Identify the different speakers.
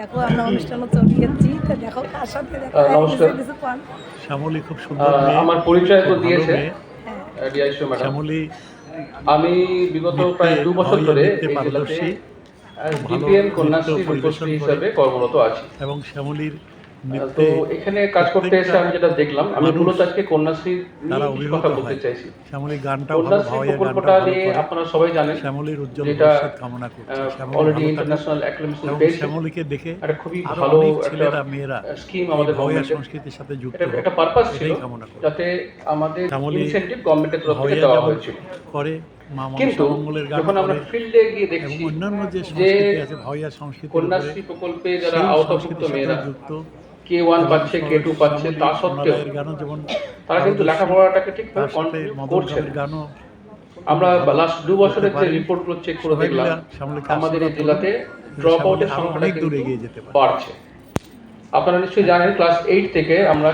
Speaker 1: দেখো আমরা অনুষ্ঠানও চলে যাচ্ছি তো দেখো কার সাথে দেখো
Speaker 2: শ্যামলী খুব সুন্দর
Speaker 3: আমার পরিচয় তো দিয়েছে।
Speaker 1: হ্যাঁ
Speaker 2: শ্যামলী
Speaker 3: আমি বিগত প্রায় দু বছর ধরে ডিপিএম কন্যাশ্রী রূপশ্রী হিসাবে কর্মরত আছি।
Speaker 2: এবং শ্যামলীর
Speaker 3: তো এখানে কাজ করতে এসে আমি যেটা দেখলাম আমি মূলত আজকে কন্যাশ্রী নিয়ে কথা বলতে চাইছি।
Speaker 2: শ্যামলী গানটাও ভালো
Speaker 3: কন্যাশ্রী প্রকল্পটা নিয়ে আপনারা সবাই জানেন
Speaker 2: শ্যামলীর উজ্জ্বল ভবিষ্যৎ কামনা করছি।
Speaker 3: অলরেডি ইন্টারন্যাশনাল অ্যাক্লেমেশন পেয়েছে।
Speaker 2: শ্যামলীকে দেখে
Speaker 3: একটা খুবই ভালো
Speaker 2: ছেলেরা মেয়েরা
Speaker 3: স্কিম আমাদের
Speaker 2: ভাওয়াইয়া সংস্কৃতির সাথে যুক্ত।
Speaker 3: একটা পারপাস ছিল যাতে আমাদের ইনসেন্টিভ গভর্নমেন্টের তরফ থেকে দেওয়া হয়েছিল।
Speaker 2: করে
Speaker 3: কিন্তু যখন আমরা ফিল্ডে গিয়ে দেখছি
Speaker 2: অন্যান্য যে সংস্কৃতি আছে ভাওয়াইয়া সংস্কৃতি
Speaker 3: কন্যাশ্রী প্রকল্পে যারা আওতাভুক্ত মেয়েরা
Speaker 2: যুক্ত।
Speaker 3: কে ওয়ান পাচ্ছে কে টু পাচ্ছে তা সত্ত্বেও তারা কিন্তু লেখাপড়াটাকে
Speaker 2: মদন
Speaker 3: করছে আমরা লাস্ট দু বছরের যে
Speaker 2: পারি।
Speaker 3: রিপোর্টগুলো চেক করে দেখলাম আমাদের এই জেলাতে ড্রপ আউটের সংখ্যাটা কিন্তু বাড়ছে আপনারা নিশ্চয়ই জানেন ক্লাস এইট থেকে আমরা